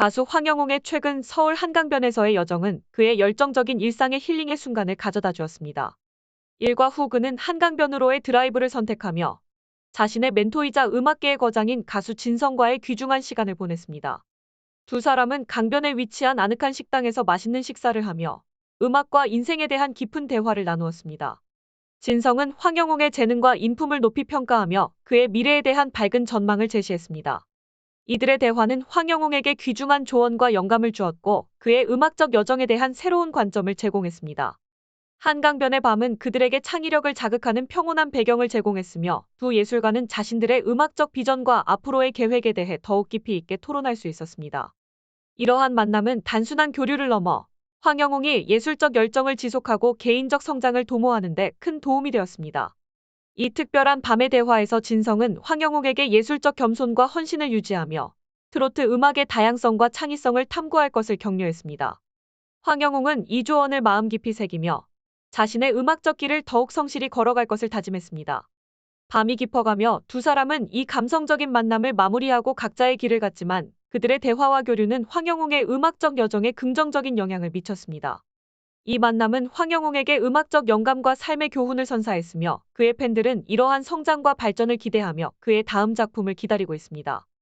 가수 황영웅의 최근 서울 한강변에서의 여정은 그의 열정적인 일상의 힐링의 순간을 가져다 주었습니다. 일과 후 그는 한강변으로의 드라이브를 선택하며 자신의 멘토이자 음악계의 거장인 가수 진성과의 귀중한 시간을 보냈습니다. 두 사람은 강변에 위치한 아늑한 식당에서 맛있는 식사를 하며 음악과 인생에 대한 깊은 대화를 나누었습니다. 진성은 황영웅의 재능과 인품을 높이 평가하며 그의 미래에 대한 밝은 전망을 제시했습니다. 이들의 대화는 황영웅에게 귀중한 조언과 영감을 주었고 그의 음악적 여정에 대한 새로운 관점을 제공했습니다. 한강변의 밤은 그들에게 창의력을 자극하는 평온한 배경을 제공했으며 두 예술가는 자신들의 음악적 비전과 앞으로의 계획에 대해 더욱 깊이 있게 토론할 수 있었습니다. 이러한 만남은 단순한 교류를 넘어 황영웅이 예술적 열정을 지속하고 개인적 성장을 도모하는 데 큰 도움이 되었습니다. 이 특별한 밤의 대화에서 진성은 황영웅에게 예술적 겸손과 헌신을 유지하며 트로트 음악의 다양성과 창의성을 탐구할 것을 격려했습니다. 황영웅은 이 조언을 마음 깊이 새기며 자신의 음악적 길을 더욱 성실히 걸어갈 것을 다짐했습니다. 밤이 깊어가며 두 사람은 이 감성적인 만남을 마무리하고 각자의 길을 갔지만 그들의 대화와 교류는 황영웅의 음악적 여정에 긍정적인 영향을 미쳤습니다. 이 만남은 황영웅에게 음악적 영감과 삶의 교훈을 선사했으며 그의 팬들은 이러한 성장과 발전을 기대하며 그의 다음 작품을 기다리고 있습니다.